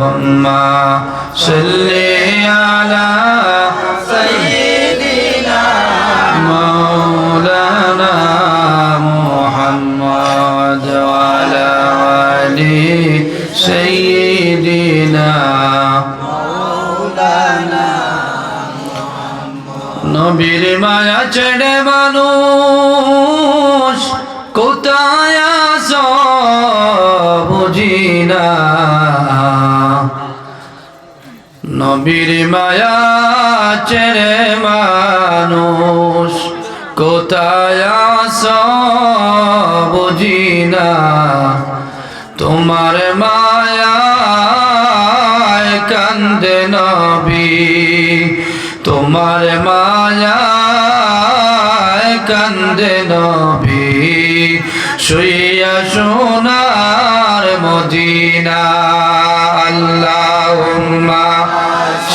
اللهم صل على سيدنا مولانا محمد وعلى آل سيدنا مولانا নবীর মায়া ছেড়ে মানুষ কোথায় আস বুঝি না নবীর মায়া ছেড়ে মানুষ। কোথায় বুঝি না। তোমার মায়া কান্দে নবী। তোমার মায়া কান্দে নবী। শুইয়া সোনার মদিনা।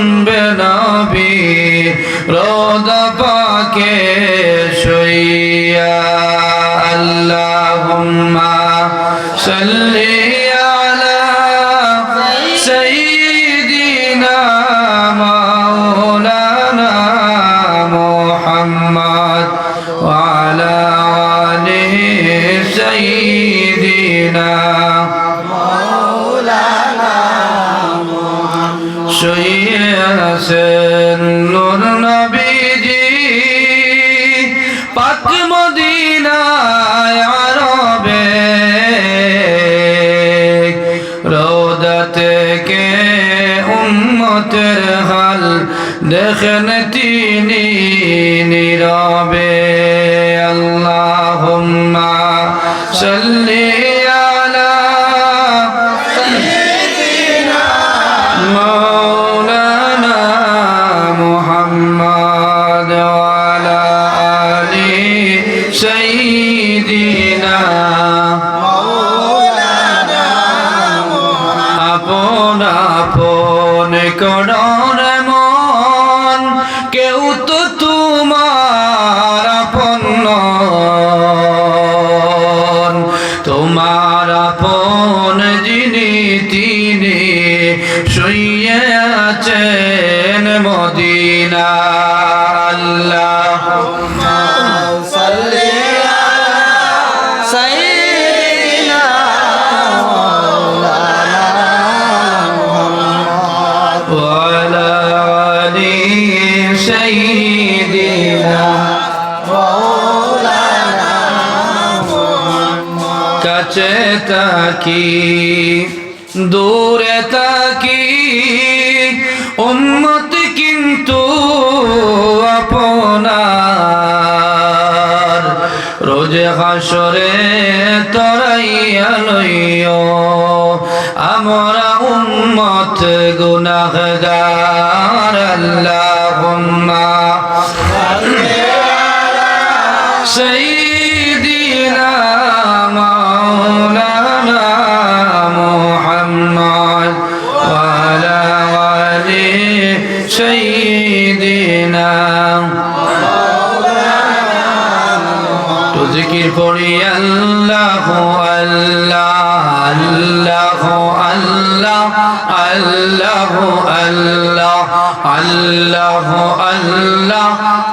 শুনবে নবী রোদ পাকে শুইয়া আল্লাহুম্মা সাল্লি আলা সাইয়্যিদিনা মাওলানা মুহাম্মদ ওয়া আলা আলিহি সাইয়্যিদিনা আছেন নূর নবীজি। পাক মদিনায় আরবে। রোদা থেকে উম্মতের হাল দেখেন তিনি নীরবে। আল্লাহুম্মা সাল্লি কেউ তাকি, দূরে তাকি। উম্মত কিন্তু আপনার। রোজে হাসরে তরাইয়া লইও। আমরা উম্মত গুনাহগার, আল্লাহুম্মা। সেই তো জিকির পড়ি আল্লাহ আল্লাহ আল্লাহ আল্লাহ আল্লাহ আল্লাহ আল্লাহ আল্লাহ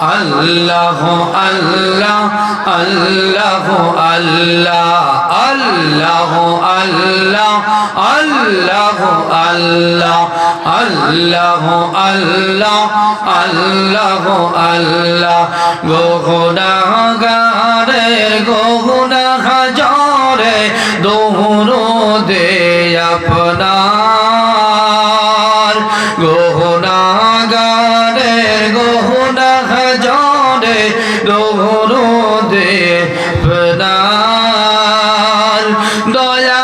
আল্লাহ আল্লাহ আল্লাহ আল্লাহ আল্লাহ আল্লাহ আল্লাহ আল্লাহ আল্লাহ আল্লাহ আল্লাহ গোহনাগারে গোহনা দয়া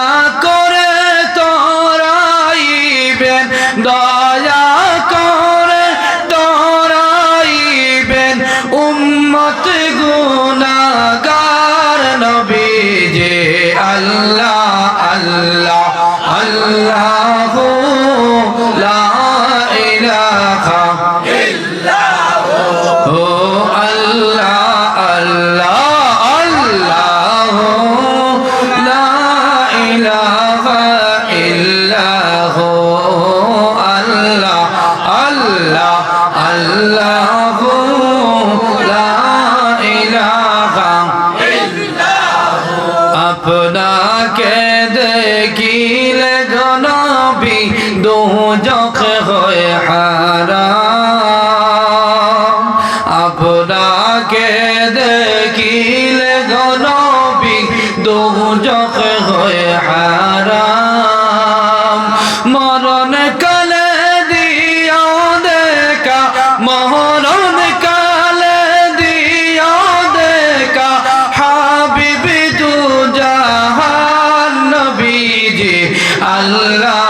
দু জখ হয়ে হারাম। মরণ কালে দিও দেখা, মরণ কালে দিও দেখা, হাবিবি তু জাহান নবীজি আল্লাহ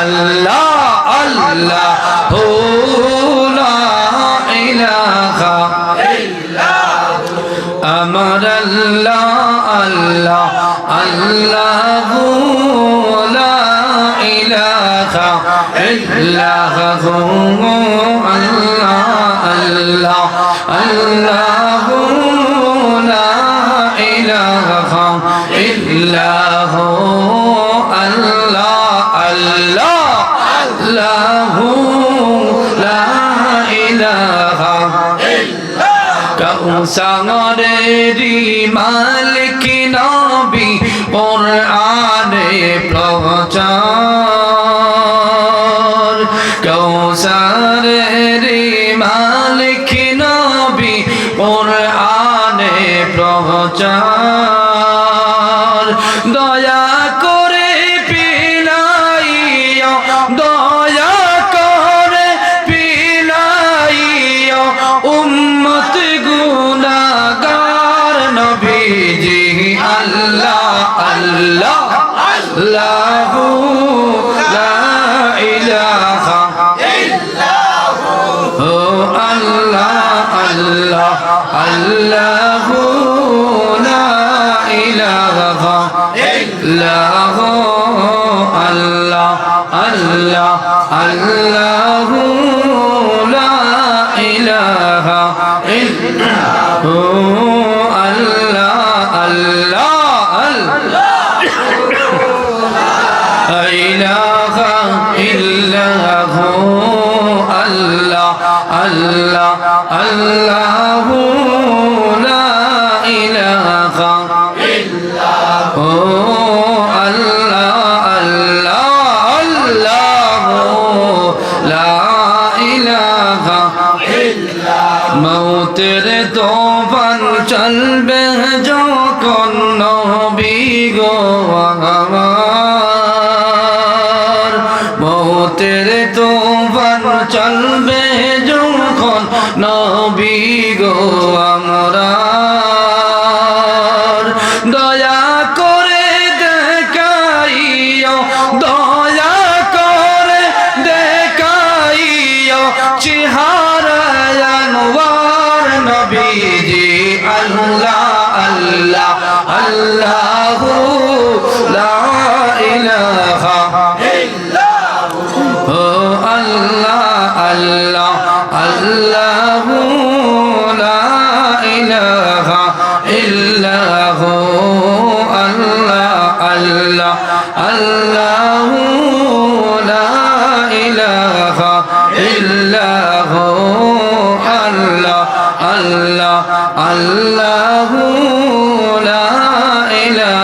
আল্লাহ আল্লাহ হো আল্লাহ আল্লাহ লা ইলাহা ইল্লাহ আল্লাহ আল্লাহ আল্লাহ লা ইলাহা কৌসাঙরেরি মালিক নবী, কোরআনে প্রচার কৌসারেরি মালিক নবী কোরআনে প্রচার الله لا إله إلا আমার মৌতের তোফান চলবে যখন নবী গো আমরা দয়া করে দেখাইও, দয়া করে দেখাইও আনোয়ার নবীজি। আল্লাহ আল্লাহ আল্লাহ। Hello.